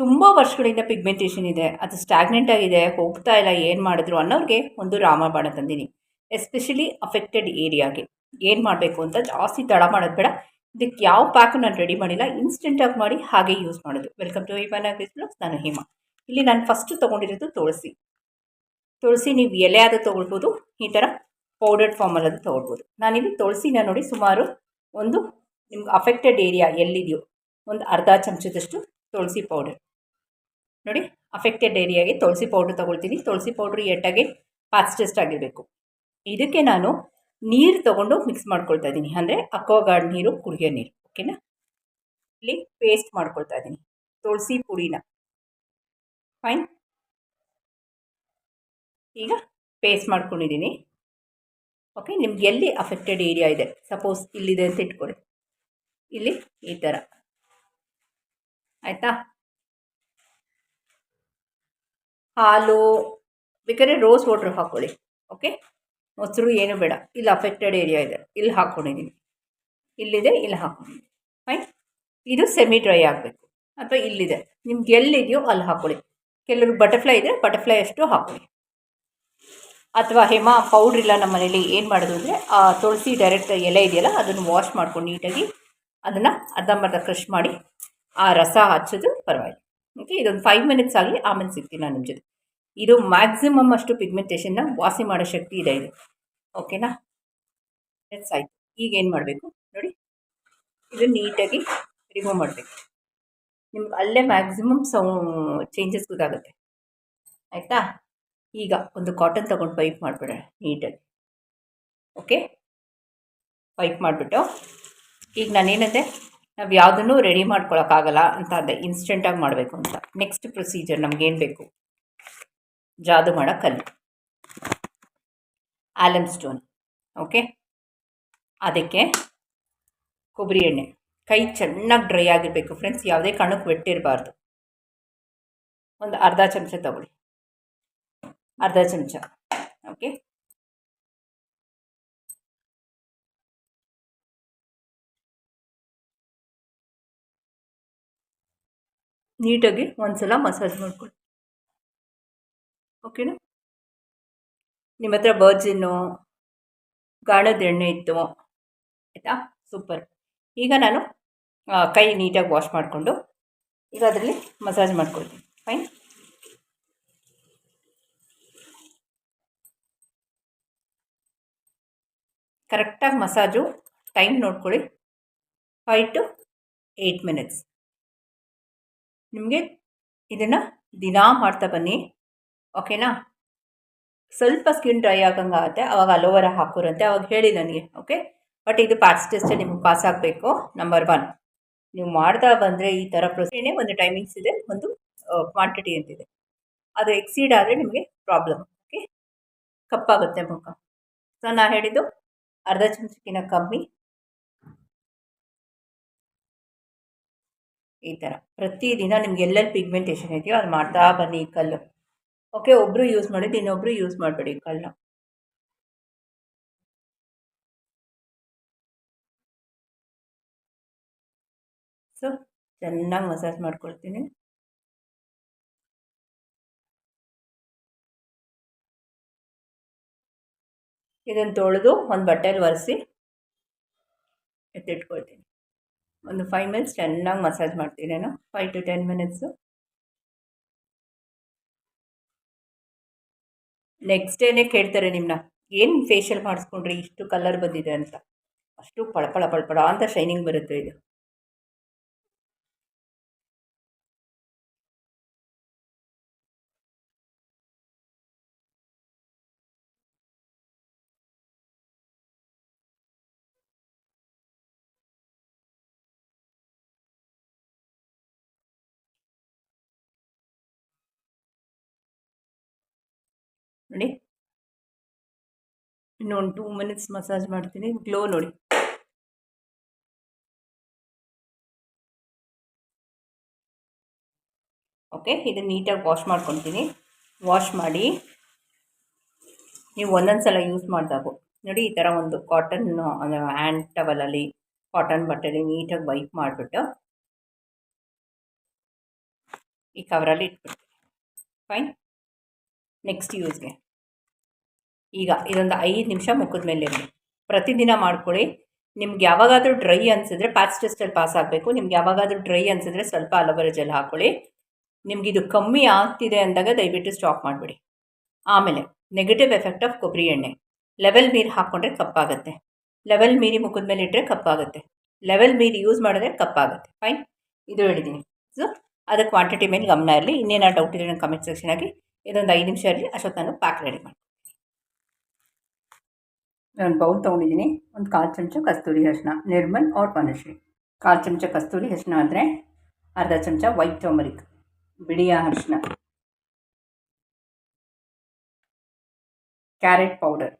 ತುಂಬ ವರ್ಷಗಳಿಂದ ಪಿಗ್ಮೆಂಟೇಷನ್ ಇದೆ, ಅದು ಸ್ಟ್ಯಾಗ್ನೆಂಟ್ ಆಗಿದೆ, ಹೋಗ್ತಾ ಇಲ್ಲ, ಏನು ಮಾಡಿದ್ರು ಅನ್ನೋರಿಗೆ ಒಂದು ರಾಮಬಾಣ ತಂದಿನಿ. ಎಸ್ಪೆಷಲಿ ಅಫೆಕ್ಟೆಡ್ ಏರಿಯಾಗೆ ಏನು ಮಾಡಬೇಕು ಅಂತ ಜಾಸ್ತಿ ತಡ ಮಾಡೋದು ಬೇಡ. ಇದಕ್ಕೆ ಯಾವ ಪ್ಯಾಕು ನಾನು ರೆಡಿ ಮಾಡಿಲ್ಲ ಇನ್ಸ್ಟೆಂಟಾಗಿ ಮಾಡಿ ಹಾಗೆ ಯೂಸ್ ಮಾಡೋದು. ವೆಲ್ಕಮ್ ಟು ಹಿಮಾನ ಬ್ಲಾಗ್ಸ್ ನಾನು ಹೇಮ. ಇಲ್ಲಿ ನಾನು ಫಸ್ಟ್ ತೊಗೊಂಡಿರೋದು ತುಳಸಿ. ತುಳಸಿ ನೀವು ಎಲೆ ಆದರೂ ತೊಗೊಳ್ಬೋದು, ಈ ಥರ ಪೌಡರ್ಡ್ ಫಾರ್ಮಲ್ಲದು ತೊಗೊಳ್ಬೋದು. ನಾನಿಲ್ಲಿ ತುಳಸಿನ ನೋಡಿ ಸುಮಾರು ಒಂದು ನಿಮ್ಗೆ ಅಫೆಕ್ಟೆಡ್ ಏರಿಯಾ ಎಲ್ಲಿದೆಯೋ, ಒಂದು ಅರ್ಧ ಚಮಚದಷ್ಟು ತುಳಸಿ ಪೌಡರ್ ನೋಡಿ ಅಫೆಕ್ಟೆಡ್ ಏರಿಯಾಗೆ ತುಳಸಿ ಪೌಡ್ರ್ ತೊಗೊಳ್ತೀನಿ. ತುಳಸಿ ಪೌಡ್ರ್ ಎಟ್ಟಾಗೆ ಫಾಸ್ಟೆಸ್ಟ್ ಆಗಿರಬೇಕು. ಇದಕ್ಕೆ ನಾನು ನೀರು ತೊಗೊಂಡು ಮಿಕ್ಸ್ ಮಾಡ್ಕೊಳ್ತಾ ಇದ್ದೀನಿ ಅಂದರೆ ಅಕ್ವಾಗಾರ್ಡ್ ನೀರು, ಕುಡಿಯೋ ನೀರು ಓಕೆನಾ ಇಲ್ಲಿ ಪೇಸ್ಟ್ ಮಾಡ್ಕೊಳ್ತಾ ಇದ್ದೀನಿ ತುಳಸಿ ಪುಡಿನ. ಫೈನ್ ಈಗ ಪೇಸ್ಟ್ ಮಾಡ್ಕೊಂಡಿದ್ದೀನಿ ಓಕೆ ನಿಮ್ಗೆ ಎಲ್ಲಿ ಅಫೆಕ್ಟೆಡ್ ಏರಿಯಾ ಇದೆ? ಸಪೋಸ್ ಇಲ್ಲಿದೆ ಅಂತ ಇಟ್ಕೊಳ್ಳಿ ಇಲ್ಲಿ ಈ ಥರ ಆಯಿತಾ? ಹಾಲು, ಬೇಕಾದ್ರೆ ರೋಸ್ ವಾಟ್ರ್ ಹಾಕ್ಕೊಳ್ಳಿ ಓಕೆ ಮೊಸರು ಏನು ಬೇಡ, ಇಲ್ಲಿ ಅಫೆಕ್ಟೆಡ್ ಏರಿಯಾ ಇದೆ, ಇಲ್ಲಿ ಹಾಕ್ಕೊಂಡಿದ್ದೀನಿ ಇಲ್ಲಿದೆ, ಇಲ್ಲಿ ಹಾಕ್ಕೊಂಡಿದ್ದೀನಿ ಫೈನ್ ಇದು ಸೆಮಿ ಡ್ರೈ ಆಗಬೇಕು, ಅಥವಾ ಇಲ್ಲಿದೆ, ನಿಮ್ಗೆ ಎಲ್ಲಿದೆಯೋ ಅಲ್ಲಿ ಹಾಕ್ಕೊಳ್ಳಿ ಕೆಲವರು ಬಟರ್ಫ್ಲೈ ಇದೆ ಬಟರ್ಫ್ಲೈ ಅಷ್ಟು ಹಾಕ್ಕೊಳ್ಳಿ ಅಥವಾ ಹೇಮ ಪೌಡ್ರ್ ಇಲ್ಲ ನಮ್ಮ ಮನೇಲಿ ಏನು ಮಾಡೋದು ಅಂದರೆ, ಆ ತುಳಸಿ ಡೈರೆಕ್ಟ್ ಎಲೆ ಇದೆಯಲ್ಲ, ಅದನ್ನು ವಾಶ್ ಮಾಡ್ಕೊಂಡು ನೀಟಾಗಿ ಅದನ್ನು ಅರ್ಧಂಬರ್ಧ ಕ್ರಷ್ ಮಾಡಿ, ಆ ರಸ ಹಚ್ಚೋದು ಪರವಾಗಿಲ್ಲ. ಓಕೆ ಇದೊಂದು ಫೈವ್ ಮಿನಿಟ್ಸ್ ಆಗಲಿ ಆಮೇಲೆ ಸಿಗ್ತೀನಿ ನಾನು ನಿಮ್ಮ ಜೊತೆ. ಇದು ಮ್ಯಾಕ್ಸಿಮಮ್ ಅಷ್ಟು ಪಿಗ್ಮೆಂಟೇಷನ್ನ ವಾಸಿ ಮಾಡೋ ಶಕ್ತಿ ಇದೆ ಇದು. ಓಕೆನಾ ಎಸ್ ಆಯಿತು ಈಗ ಏನು ಮಾಡಬೇಕು? ನೋಡಿ. ಇದು ನೀಟಾಗಿ ರಿಮೂವ್ ಮಾಡಬೇಕು. ನಿಮ್ಗೆ ಅಲ್ಲೇ ಮ್ಯಾಕ್ಸಿಮಮ್ ಸೌ ಚೇಂಜಸ್ ಗೊತ್ತಾಗುತ್ತೆ. ಆಯಿತಾ? ಈಗ ಒಂದು ಕಾಟನ್ ತೊಗೊಂಡು ಪೈಪ್ ಮಾಡಿಬಿಡೋಣ ನೀಟಾಗಿ. ಓಕೆ ಪೈಪ್ ಮಾಡಿಬಿಟ್ಟು. ಈಗ ನಾನೇನಂದೆ ನಾವು ಯಾವುದನ್ನು ರೆಡಿ ಮಾಡ್ಕೊಳಕ್ಕಾಗಲ್ಲ ಅಂತ ಅಂದೆ ಇನ್ಸ್ಟೆಂಟಾಗಿ ಮಾಡಬೇಕು ಅಂತ. ನೆಕ್ಸ್ಟ್ ಪ್ರೊಸೀಜರ್ ನಮಗೇನು ಬೇಕು? ಜಾದು ಮಾಡೋ ಕಲ್ಲು. ಆಲಮ್ ಸ್ಟೋನ್ ಓಕೆ ಅದಕ್ಕೆ ಕೊಬ್ಬರಿ ಎಣ್ಣೆ. ಕೈ ಚೆನ್ನಾಗಿ ಡ್ರೈ ಆಗಿರಬೇಕು ಫ್ರೆಂಡ್ಸ್ ಯಾವುದೇ ಕಣಕ್ಕೆ ಬಿಟ್ಟಿರಬಾರ್ದು ಒಂದು ಅರ್ಧ ಚಮಚ ತಗೊಳ್ಳಿ. ಅರ್ಧ ಚಮಚ. ಓಕೆ ನೀಟಾಗಿ ಒಂದ್ಸಲ ಮಸಾಜ್ ಮಾಡ್ಕೊಳ್ಳಿ. ಓಕೆನಾ ನಿಮ್ಮ ಹತ್ರ ಬರ್ಜಿನ್ನು ಗಾಣದ ಎಣ್ಣೆ ಇತ್ತು, ಆಯಿತಾ? ಸೂಪರ್ ಈಗ ನಾನು ಕೈ ನೀಟಾಗಿ ವಾಶ್ ಮಾಡಿಕೊಂಡು, ಈಗ ಅದರಲ್ಲಿ ಮಸಾಜ್ ಮಾಡ್ಕೊಳ್ತೀನಿ. ಫೈನ್ ಕರೆಕ್ಟಾಗಿ ಮಸಾಜು ಟೈಮ್ ನೋಡ್ಕೊಳ್ಳಿ. ಫೈವ್ ಟು ಏಯ್ಟ್ ಮಿನಿಟ್ಸ್ ನಿಮಗೆ ಇದನ್ನು ದಿನಾ ಮಾಡ್ತಾ ಬನ್ನಿ. ಓಕೆನಾ? ಸ್ವಲ್ಪ ಸ್ಕಿನ್ ಡ್ರೈ ಆಗಂಗೆ ಆಗುತ್ತೆ. ಅವಾಗ ಅಲೋವೆರಾ ಹಾಕೋರಂತೆ. ಅವಾಗ ಹೇಳಿ ನನಗೆ. ಓಕೆ? ಬಟ್ ಇದು ಪ್ಯಾಚ್ ಟೆಸ್ಟ್ ನಿಮಗೆ ಪಾಸ್ ಆಗಬೇಕು. ನಂಬರ್ ಒನ್ ನೀವು ಮಾಡ್ತಾ ಬಂದರೆ ಈ ಥರ ಪ್ರೊಸೀಡೇ ಒಂದು ಟೈಮಿಂಗ್ಸ್ ಇದೆ. ಒಂದು ಕ್ವಾಂಟಿಟಿ ಅಂತಿದೆ. ಅದು ಎಕ್ಸೀಡ್ ಆದರೆ ನಿಮಗೆ ಪ್ರಾಬ್ಲಮ್ ಓಕೆ? ಕಪ್ಪಾಗುತ್ತೆ ಮುಖ. ಸೊ ನಾನು ಹೇಳಿದ್ದು ಅರ್ಧ ಚಮಚಕ್ಕಿಂತ ಕಮ್ಮಿ. ಈ ಥರ ಪ್ರತಿದಿನ ನಿಮ್ಗೆ ಎಲ್ಲೆಲ್ಲಿ ಪಿಗ್ಮೆಂಟೇಷನ್ ಇದೆಯೋ ಅದು ಮಾಡ್ತಾ ಬನ್ನಿ ಈ ಕಲ್ಲು. ಓಕೆ ಒಬ್ಬರು ಯೂಸ್ ಮಾಡಿದ್ದು ಇನ್ನೊಬ್ಬರು ಯೂಸ್ ಮಾಡಬೇಡಿ ಈ ಕಲ್ಲು. ಸೊ ಚೆನ್ನಾಗಿ ಮಸಾಜ್ ಮಾಡ್ಕೊಳ್ತೀನಿ. ಇದನ್ನು ತೊಳೆದು ಒಂದು ಬಟ್ಟೆಯಲ್ಲಿ ಒರೆಸಿ ಎತ್ತಿಟ್ಕೊಳ್ತೀನಿ. ಒಂದು ಫೈವ್ ಮಿನಿಟ್ಸ್ ಚೆನ್ನಾಗಿ ಮಸಾಜ್ ಮಾಡ್ತೀನಿ ನಾನು five to ten minutes next ಡೇನೇ ಕೇಳ್ತಾರೆ ನಿಮ್ಮನ್ನ ಏನು ಫೇಶಿಯಲ್ ಮಾಡಿಸ್ಕೊಂಡ್ರಿ? ಇಷ್ಟು ಕಲರ್ ಬಂದಿದೆ ಅಂತ. ಅಷ್ಟು ಪಳಪಳ ಪಳಪಳ ಅಂತ ಶೈನಿಂಗ್ ಬರುತ್ತೆ ಇದು. ನೋಡಿ. ಇನ್ನೊಂದು ಟೂ ಮಿನಿಟ್ಸ್ ಮಸಾಜ್ ಮಾಡ್ತೀನಿ. ಗ್ಲೋ ನೋಡಿ. ಓಕೆ ಇದನ್ನು ನೀಟಾಗಿ ವಾಶ್ ಮಾಡ್ಕೊತೀನಿ. ವಾಶ್ ಮಾಡಿ. ನೀವು ಒಂದೊಂದು ಸಲ ಯೂಸ್ ಮಾಡಿದಾಗ ನೋಡಿ, ಈ ಥರ ಒಂದು ಕಾಟನ್ ಹ್ಯಾಂಡ್ ಟವಲಲ್ಲಿ ಕಾಟನ್ ಬಟ್ಟೆಲಿ ನೀಟಾಗಿ ವೈಪ್ ಮಾಡಿಬಿಟ್ಟು ಈ ಕವರಲ್ಲಿ ಇಟ್ಬಿಡ್ತೀನಿ. ಫೈನ್ ನೆಕ್ಸ್ಟ್ ಯೂಸ್ಗೆ ಈಗ ಇದೊಂದು ಐದು ನಿಮಿಷ ಮುಖದ ಮೇಲೆ ಇರಲಿ. ಪ್ರತಿದಿನ ಮಾಡ್ಕೊಳ್ಳಿ. ನಿಮ್ಗೆ ಯಾವಾಗಾದರೂ ಡ್ರೈ ಅನಿಸಿದ್ರೆ ಪ್ಯಾಚ್ ಟೆಸ್ಟಲ್ಲಿ ಪಾಸ್ ಆಗಬೇಕು. ನಿಮ್ಗೆ ಯಾವಾಗಾದರೂ ಡ್ರೈ ಅನಿಸಿದ್ರೆ ಸ್ವಲ್ಪ ಅಲೋವೆರಾ ಜೆಲ್ ಹಾಕ್ಕೊಳ್ಳಿ ನಿಮ್ಗೆ ಇದು ಕಮ್ಮಿ ಆಗ್ತಿದೆ ಅಂದಾಗ ದಯವಿಟ್ಟು ಸ್ಟಾಪ್ ಮಾಡಿಬಿಡಿ. ಆಮೇಲೆ ನೆಗೆಟಿವ್ ಎಫೆಕ್ಟ್ ಆಫ್ ಕೊಬ್ಬರಿ ಎಣ್ಣೆ. ಲೆವೆಲ್ ಮೀರಿ ಹಾಕ್ಕೊಂಡ್ರೆ ಕಪ್ಪಾಗುತ್ತೆ. ಲೆವೆಲ್ ಮೀರಿ ಮುಖದ ಮೇಲೆ ಇಟ್ಟರೆ ಕಪ್ಪಾಗುತ್ತೆ. ಲೆವೆಲ್ ಮೀರಿ ಯೂಸ್ ಮಾಡಿದ್ರೆ ಕಪ್ಪಾಗುತ್ತೆ. ಫೈನ್ ಇದು ಹೇಳಿದ್ದೀನಿ ಸೊ ಅದಕ್ಕೆ ಕ್ವಾಂಟಿಟಿ ಮೇಲೆ ಗಮನ ಇರಲಿ. ಇನ್ನೇನು ಡೌಟ್ ಇದೆ ನನ್ನ ಕಮೆಂಟ್ ಸೆಕ್ಷನ್ ಆಗಿ ಇದೊಂದು ಐದು ನಿಮಿಷ ಇರಲಿ. ಅಷ್ಟೊತ್ತು ನಾನು ಪ್ಯಾಕ್ ರೆಡಿ ಮಾಡಿ. ನಾನು ಬೌಲ್ ತೊಗೊಂಡಿದ್ದೀನಿ ಒಂದು ಕಾಲು ಚಮಚ ಕಸ್ತೂರಿ ಅರಿಶಿನ, ನಿರ್ಮಲ್ ಆರ್ ಪನಶ್ರೀ. ಕಾಲು ಚಮಚ ಕಸ್ತೂರಿ ಅರಿಶಿನ ಆದರೆ ಅರ್ಧ ಚಮಚ ವೈಟ್ ಟರ್ಮರಿಕ್ ಬಿಳಿಯ ಅರಿಶಿನ. ಕ್ಯಾರೆಟ್ ಪೌಡರ್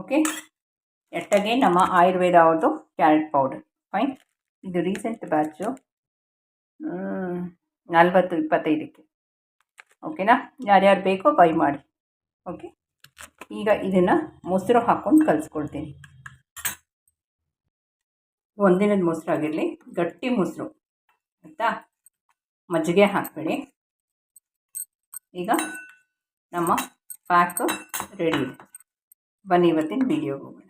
ಓಕೆ ಎಟ್ಟಗೆ ನಮ್ಮ ಆಯುರ್ವೇದ ಅವ್ರದ್ದು ಕ್ಯಾರೆಟ್ ಪೌಡರ್ ಫೈನ್ ಇದು ರೀಸೆಂಟ್ ಬ್ಯಾಚು ನಲ್ವತ್ತು ಇಪ್ಪತ್ತೈದಕ್ಕೆ. ಓಕೆನಾ ಯಾರ್ಯಾರು ಬೇಕೋ ಬೈ ಮಾಡಿ. ಓಕೆ ಈಗ ಇದನ್ನು ಮೊಸರು ಹಾಕ್ಕೊಂಡು ಕಲಿಸ್ಕೊಳ್ತೀನಿ. ಒಂದಿನದ ಮೊಸರು ಆಗಿರಲಿ, ಗಟ್ಟಿ ಮೊಸರು. ಆಯಿತಾ? ಮಜ್ಜಿಗೆ ಹಾಕಬೇಡಿ. ಈಗ ನಮ್ಮ ಪ್ಯಾಕ್ ರೆಡಿ. ಇದೆ ಬನ್ನಿ ಇವತ್ತಿನ ವೀಡಿಯೋಗೆ ಹೋಗೋಣ.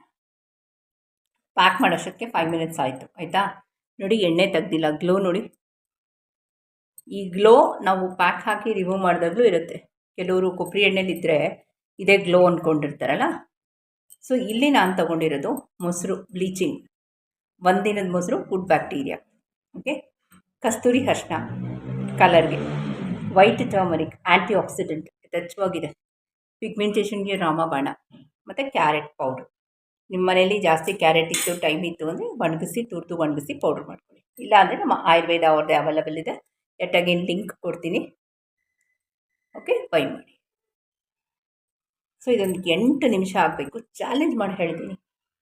ಪ್ಯಾಕ್ ಮಾಡೋಷ್ಟಕ್ಕೆ ಫೈವ್ ಮಿನಿಟ್ಸ್ ಆಯಿತು. ಆಯಿತಾ? ನೋಡಿ, ಎಣ್ಣೆ ತೆಗ್ದಿಲ್ಲ. ಗ್ಲೋ ನೋಡಿ. ಈ ಗ್ಲೋ ನಾವು ಪ್ಯಾಕ್ ಹಾಕಿ ರಿಮೂವ್ ಮಾಡಿದಾಗಲೂ ಇರುತ್ತೆ. ಕೆಲವರು ಕೊಬ್ಬರಿ ಎಣ್ಣೆಲಿದ್ದರೆ ಇದೇ ಗ್ಲೋ ಅಂದ್ಕೊಂಡಿರ್ತಾರಲ್ಲ ಸೊ ಇಲ್ಲಿ ನಾನು ತಗೊಂಡಿರೋದು ಮೊಸರು ಬ್ಲೀಚಿಂಗ್ ಒಂದಿನದ ಮೊಸರು ಫುಡ್ ಬ್ಯಾಕ್ಟೀರಿಯಾ ಓಕೆ ಕಸ್ತೂರಿ ಅರ್ಶಿನ ಕಲರ್ಗೆ ವೈಟ್ ಟರ್ಮರಿಕ್ ಆ್ಯಂಟಿ ಆಕ್ಸಿಡೆಂಟ್ ಯಥೇಚ್ಛವಾಗಿದೆ ಪಿಗ್ಮೆಂಟೇಷನ್ಗೆ ರಾಮಬಾಣ. ಮತ್ತು ಕ್ಯಾರೆಟ್ ಪೌಡ್ರ್ ನಿಮ್ಮ ಮನೆಯಲ್ಲಿ ಜಾಸ್ತಿ ಕ್ಯಾರೆಟ್ ಇತ್ತು ಟೈಮ್ ಇತ್ತು ಅಂದರೆ ಒಣಗಿಸಿ, ತುರ್ದು ಒಣಗಿಸಿ ಪೌಡ್ರ್ ಮಾಡ್ಕೊಳ್ಳಿ. ಇಲ್ಲ ಅಂದರೆ ನಮ್ಮ ಆಯುರ್ವೇದ ಅವ್ರದ್ದೇ ಅವೈಲಬಲ್ ಇದೆ. ಎಟ್ ಅಗೇನ್ ಲಿಂಕ್ ಕೊಡ್ತೀನಿ. ಓಕೆ ಬೈ ಮಾಡಿ. ಸೊ ಇದೊಂದು ಎಂಟು ನಿಮಿಷ ಆಗಬೇಕು. ಚಾಲೆಂಜ್ ಮಾಡಿ ಹೇಳ್ತೀನಿ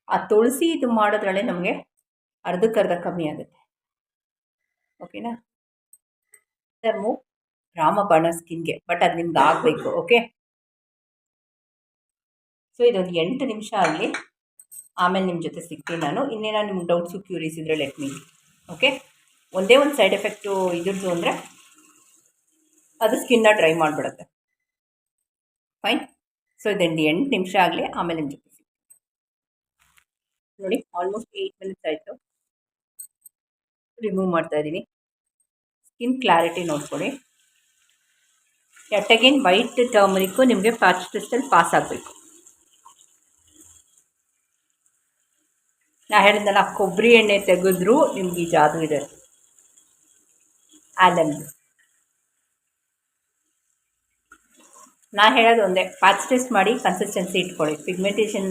ಆ ತುಳಸಿ ಇದು ಮಾಡೋದ್ರಲ್ಲೇ ನಮಗೆ ಅರ್ಧಕ್ಕರ್ಧ ಕಮ್ಮಿ ಆಗುತ್ತೆ. ಓಕೆನಾ ರಾಮ ರಾಮಬಾಣ ಸ್ಕಿನ್ಗೆ ಬಟ್ ಅದು ನಿಮ್ಗೆ ಆಗಬೇಕು ಓಕೆ ಸೊ ಇದೊಂದು ಎಂಟು ನಿಮಿಷ ಆಗಲಿ. ಆಮೇಲೆ ನಿಮ್ಮ ಜೊತೆ ಸಿಗ್ತೀನಿ ನಾನು. ಇನ್ನೇನೋ ನಿಮ್ಗೆ ಡೌಟ್ಸು ಕ್ಯೂರೀಸ್ ಇದ್ದರೆ ಲೆಟ್ ಮೀ ಓಕೆ ಒಂದೇ ಒಂದು ಸೈಡ್ ಎಫೆಕ್ಟು ಇದ್ರದ್ದು ಅಂದರೆ ಅದು ಸ್ಕಿನ್ನ ಡ್ರೈ ಮಾಡಿಬಿಡುತ್ತೆ. ಫೈನ್ ಸೊ ಇದೊಂದು ಎಂಟು ನಿಮಿಷ ಆಗಲಿ ಆಮೇಲೆ ನೋಡಿ ಆಲ್ಮೋಸ್ಟ್ ಏಯ್ಟ್ ಮಿನಿಟ್ಸ್ ಆಯಿತು. ರಿಮೂವ್ ಮಾಡ್ತಾ ಇದ್ದೀನಿ. ಸ್ಕಿನ್ ಕ್ಲಾರಿಟಿ ನೋಡ್ಕೊಳ್ಳಿ. ಎಟ್ ಅಗೇನ್ ವೈಟ್ ಟರ್ಮರಿಕ್ಕು ನಿಮಗೆ ಪ್ಯಾಚ್ ಟೆಸ್ಟಲ್ಲಿ ಪಾಸ್ ಆಗಬೇಕು. ನಾ ಹೇಳಿದ್ನಲ್ಲ ಕೊಬ್ಬರಿ ಎಣ್ಣೆ ತೆಗೆದ್ರೂ ನಿಮ್ಗೆ ಈ ಜಾದು ಇದೆ. ಆಲಮ್ದು ನಾ ಹೇಳೋದು ಒಂದೇ ಪ್ಯಾಚ್ ಟೆಸ್ಟ್ ಮಾಡಿ ಕನ್ಸಿಸ್ಟೆನ್ಸಿ ಇಟ್ಕೊಳ್ಳಿ. ಪಿಗ್ಮೆಂಟೇಷನ್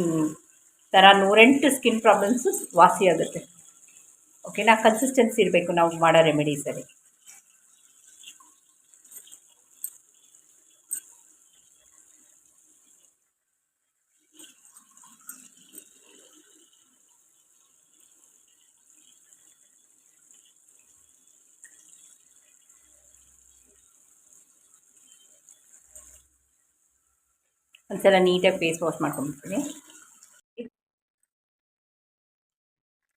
ಥರ ನೂರೆಂಟು ಸ್ಕಿನ್ ಪ್ರಾಬ್ಲಮ್ಸು ವಾಸಿ ಆಗುತ್ತೆ. ಓಕೆನಾ ಕನ್ಸಿಸ್ಟೆನ್ಸಿ ಇರಬೇಕು, ನಾವು ಮಾಡೋ ರೆಮಿಡೀಸಲ್ಲಿ ಒಂದ್ಸಲ ನೀಟಾಗಿ ಫೇಸ್ ವಾಶ್ ಮಾಡ್ಕೊಂಡ್ಬಿಡ್ತೀನಿ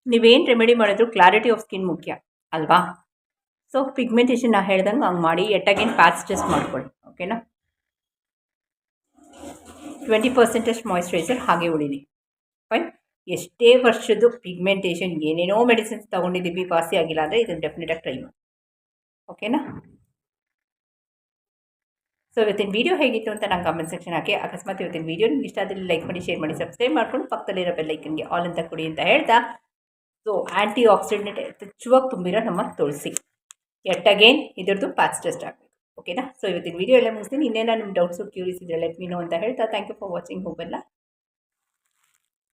ನೀವೇನು ರೆಮಿಡಿ ಮಾಡಿದ್ರು ಕ್ಲಾರಿಟಿ ಆಫ್ ಸ್ಕಿನ್ ಮುಖ್ಯ, ಅಲ್ವಾ? ಸೊ ಪಿಗ್ಮೆಂಟೇಷನ್ ನಾ ಹೇಳ್ದಂಗೆ ಹಂಗೆ ಮಾಡಿ ಎಟ್ಟಾಗೇನು ಪ್ಯಾಚ್ ಟೆಸ್ಟ್ ಮಾಡ್ಕೊಳ್ಳಿ ಓಕೆನಾ ಟ್ವೆಂಟಿ ಪರ್ಸೆಂಟಷ್ಟು ಮಾಯಿಶ್ಚರೈಸರ್ ಹಾಗೆ ಉಳಿಲಿ. ಫೈನ್ ಎಷ್ಟೇ ವರ್ಷದ್ದು ಪಿಗ್ಮೆಂಟೇಷನ್ ಏನೇನೋ ಮೆಡಿಸಿನ್ಸ್ ತೊಗೊಂಡಿದ್ದೀವಿ ವಾಸಿ ಆಗಿಲ್ಲ ಅಂದರೆ ಇದನ್ನು ಡೆಫಿನೆಟಾಗಿ ಟ್ರೈ ಮಾಡಿ ಓಕೆನಾ ಸೊ ಇವತ್ತಿನ ವೀಡಿಯೋ ಹೇಗಿತ್ತು ಅಂತ ನಾನು ಕಾಮೆಂಟ್ ಸೆಕ್ಷನ್ ಹಾಕಿ. ಅಕಸ್ಮಾತ್ ಇವತ್ತಿನ ವೀಡಿಯೋ ನಿಮ್ಗೆ ಇಷ್ಟ ಆದರೆ ಲೈಕ್ ಮಾಡಿ ಶೇರ್ ಮಾಡಿ ಸಬ್ಸ್ಕ್ರೈಬ್ ಮಾಡ್ಕೊಂಡು ಪಕ್ಕದಲ್ಲಿರೋ ಬೆಲ್ಲೈಕನ್ಗೆ ಆಲ್ ಅಂತ ಕೊಡಿ ಅಂತ ಹೇಳ್ತಾ. ಸೊ ಆ್ಯಂಟಿ ಆಕ್ಸಿಡೆಂಟ್ ಹೆಚ್ಚುವಾಗಿ ತುಂಬಿರೋ ನಮ್ಮ ತುಳಸಿ. ಎಟ್ ಅಗೇನ್ ಇದ್ರದ್ದು ಪ್ಯಾಚ್ ಟೆಸ್ಟ್ ಆಗಬೇಕು. ಓಕೆನಾ ಸೊ ಇವತ್ತಿನ ವೀಡಿಯೋ ಎಲ್ಲ ಮುಗಿಸ್ತೀನಿ. ಇನ್ನೇನೋ ನಿಮ್ಮ ಡೌಟ್ಸು ಕ್ಯೂರಿಯಸ್ ಇದ್ರೆ ಲೆಟ್ ಮೀನು ಅಂತ ಹೇಳ್ತಾ. ಥ್ಯಾಂಕ್ ಯು ಫಾರ್ ವಾಚಿಂಗ್ ಹೋಗಲ್ಲ